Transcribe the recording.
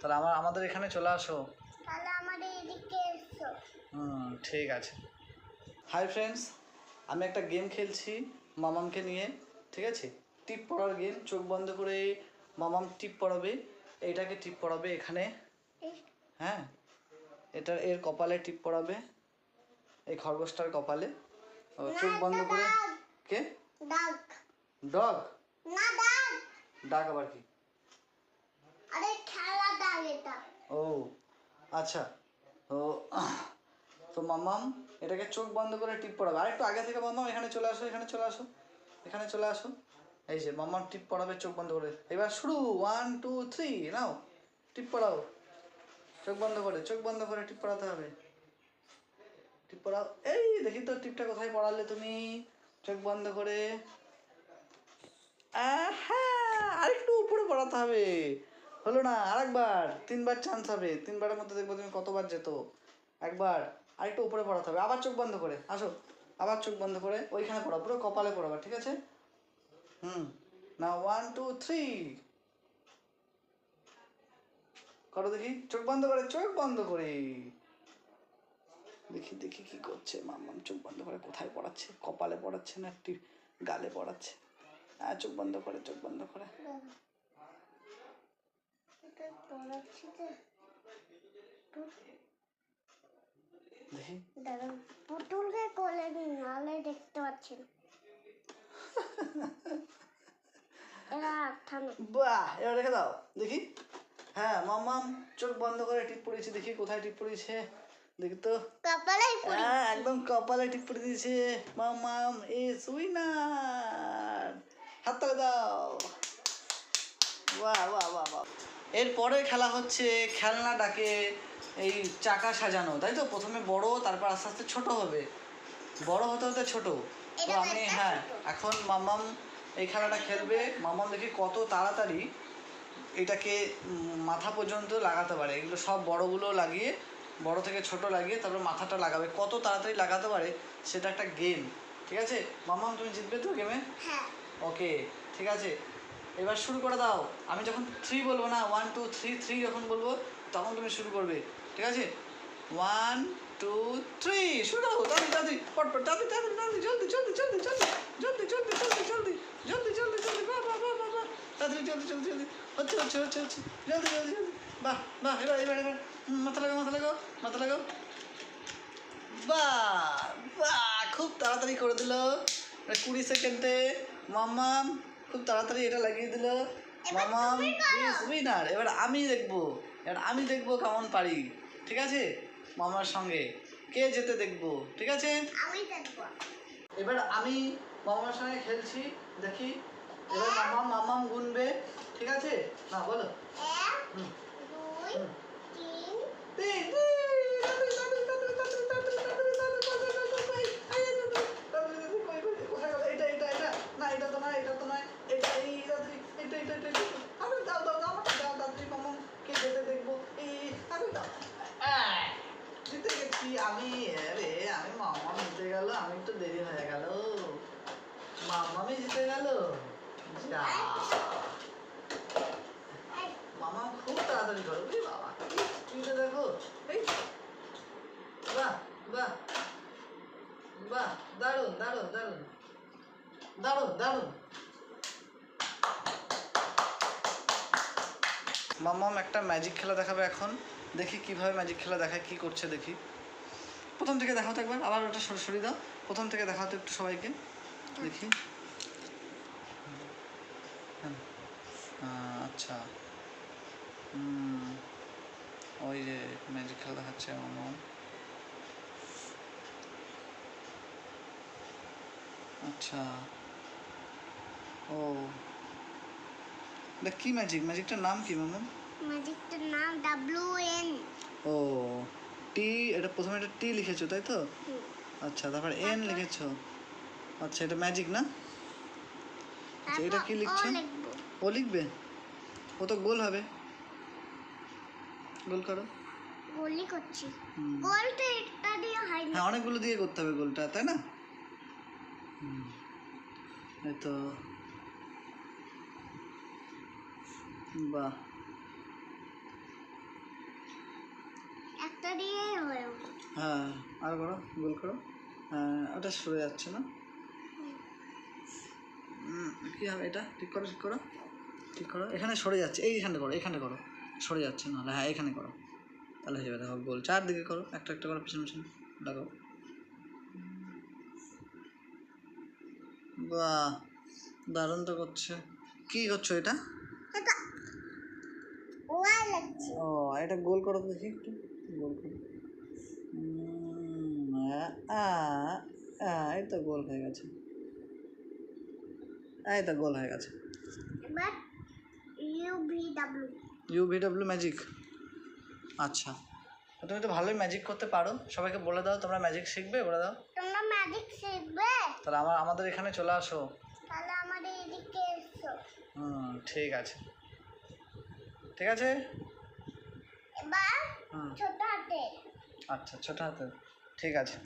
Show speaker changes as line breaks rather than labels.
তাহলে আমার আমাদের এখানে চলে আসো।
তাহলে আমাদের এদিকে এসো।
হুম ঠিক আছে। হাই ফ্রেন্ডস আমি একটা গেম খেলছি মামামকে নিয়ে ঠিক আছে? টিপ পড়ার গেম চোখ বন্ধ করে মামাম টিপ পড়াবে এইটাকে টিপ পড়াবে এখানে। হ্যাঁ? এটা এর কপালে টিপ পড়াবে এই খরগোশটার কপালে। চোখ বন্ধ করে কে?
দাগ।
ডগ
না দাগ।
ডাক আবার কি?
আরে
ও আচ্ছা। তো তো মামাম এটাকে চোখ বন্ধ করে টিপ পড়াবে। আর একটু আগে থেকে মামাম এখানে চলে আসো, এখানে চলে আসো, এখানে চলে আসো। এই যে মামাম টিপ পড়াবে চোখ বন্ধ করে। এবার শুরু ওয়ান টু থ্রি নাও, টিপ পড়াও। চোখ বন্ধ করে, চোখ বন্ধ করে টিপ পড়াতে হবে। টিপ পড়াও। এই, দেখি তো টিপটা কোথায় পড়ালে তুমি। চোখ বন্ধ করে। হ্যাঁ আরেকটু উপরে পড়াতে হবে। হলো না, আরেকবার। তিনবার চান্স হবে। তিনবারের মধ্যে দেখব তুমি কতবার যেত। একবার, আরেকটু উপরে পড়াতে হবে। আবার চোখ বন্ধ করে, আসো। আবার চোখ বন্ধ করে ওইখানে পড়া পুরো কপালে পড়াবা, ঠিক আছে? হুম না ওয়ান টু থ্রি করো দেখি, চোখ বন্ধ করে, চোখ বন্ধ করে। দেখি দেখি কি করছে মাম্মাম, চোখ বন্ধ করে কোথায় পড়াচ্ছে? কপালে পড়াচ্ছে না একটি গালে পড়াচ্ছে? হ্যাঁ চোখ বন্ধ করে, চোখ বন্ধ করে।
এটা পড়াচ্ছি যে
দেখি।
দাঁড়ান পুতুলকে কোলে নিন নাহলে দেখতে পাচ্ছি না। এরা থামে
বাহ এবার রেখে দাও দেখি। হ্যাঁ চোখ বন্ধ করে টিপ পড়েছে দেখি কোথায় টিপ পড়েছে দেখি তো।
কপালেই
হ্যাঁ একদম কপালে টিপ পড়ে দিয়েছে। মাম্মাম এ সুইনার হাত তালে দাও। বাহ বাহ বাহ বাহ। এরপরে খেলা হচ্ছে খেলনা ডাকে এই চাকা সাজানো তাই তো? প্রথমে বড় তারপর আস্তে আস্তে ছোট হবে। বড় হতে হতে ছোট। তো আমি হ্যাঁ এখন মাম্মাম এই খেলাটা খেলবে। মাম্মাম দেখি কত তাড়াতাড়ি এটাকে মাথা পর্যন্ত লাগাতে পারে। এগুলো সব বড়গুলো লাগিয়ে বড় থেকে ছোট লাগিয়ে তারপর মাথাটা লাগাবে। কত তাড়াতাড়ি লাগাতে পারে সেটা একটা গেম ঠিক আছে? মাম্মাম তুমি জিতবে তো গেমে?
হ্যাঁ।
ওকে ঠিক আছে। এবার শুরু করে দাও আমি যখন থ্রি বলব না ওয়ান টু থ্রি থ্রি যখন বলব তখন তুমি শুরু করবে ঠিক আছে ওয়ান টু থ্রি শুরু দাও তাড়াতাড়ি তাড়াতাড়ি পটপট তাড়াতাড়ি তাড়াতাড়ি জলদি জলদি জলদি জলদি জলদি জলদি জলদি জলদি জলদি জলদি জলদি বাহ বাহ বাহ বাহ তাড়াতাড়ি জলদি জলদি জলদি হচ্ছে হচ্ছে হচ্ছে হচ্ছে জলদি জলদি জলদি বাহ বাহ এবার এবার এবার মাথা লাগাও মাথা লাগাও মাথা লাগাও বাহ বাহ খুব তাড়াতাড়ি করে দিল কুড়ি সেকেন্ডে মামাম খুব তাড়াতাড়ি এটা লাগিয়ে দিল। মামাম উইনার এবার আমি দেখব। এবার আমি দেখব কেমন পারি। ঠিক আছে? মামার সঙ্গে। কে যেতে দেখব? ঠিক আছে? এবার আমি মামার সঙ্গে খেলছি দেখি। এবার মামাম মামাম গুনবে। ঠিক আছে? না বলো। হুম। যা বাহ বাহ বাহ দারুণ দারুণ দারুণ দারুণ মামাম একটা ম্যাজিক খেলা দেখাবে এখন। দেখি কীভাবে ম্যাজিক খেলা দেখায়, কি করছে দেখি। প্রথম থেকে দেখাও তো একবার, আবার ওটা সরাসরি দাও। প্রথম থেকে দেখাও তো একটু সবাইকে। দেখি। আচ্ছা। ওই যে ম্যাজিক খেলা দেখাচ্ছে মামা। আচ্ছা। ও। দেখ কি ম্যাজিক ম্যাজিকটার নাম কি মামা?
ম্যাজিকটার নাম ডাব্লিউ এন
ও টি এটা প্রথমে এটা টি লিখেছো তাই তো? আচ্ছা তারপর এন লিখেছো। আচ্ছা এটা ম্যাজিক না? আচ্ছা এটা কি লিখছো? ও লিখবে? ও তো গোল হবে। গোল করো।
গোলি করছি। গোলটা একটা দিয়ে হয় না
হ্যাঁ অনেকগুলো দিয়ে করতে হবে গোলটা তাই না। এই তো। বাহ।
একটা দিয়েই হয়ে
হ্যাঁ আর করো গোল করো। হ্যাঁ ওটা সরে যাচ্ছে না? কি হবে এটা? ঠিক করো ঠিক করো। ঠিক করো এখানে সরে যাচ্ছে এইখানে করো এখানে করো সরে যাচ্ছে নাহলে হ্যাঁ এখানে করো। তাহলে হয়ে যাবে দেখো গোল চারদিকে করো একটা একটা করো পিছনে পিছনে লাগাও। বাহ দারুণ তো করছে। কি করছ এটা? ও এটা গোল করো দেখি একটু গোল করো। এই তো গোল হয়ে গেছে। এই তো গোল হয়ে গেছে।
U V W
U V W magic আচ্ছা। তুমি তো ভালোই ম্যাজিক করতে পারো। সবাইকে বলে দাও তোমরা ম্যাজিক শিখবে বলে দাও।
তোমরা ম্যাজিক শিখবে?
তাহলে আমার আমাদের এখানে চলে আসো।
তাহলে আমাদের এদিকে এসো।
হুম ঠিক আছে। ঠিক আছে?
এবার ছোট হাতে।
আচ্ছা ছোট হাতে। ঠিক আছে।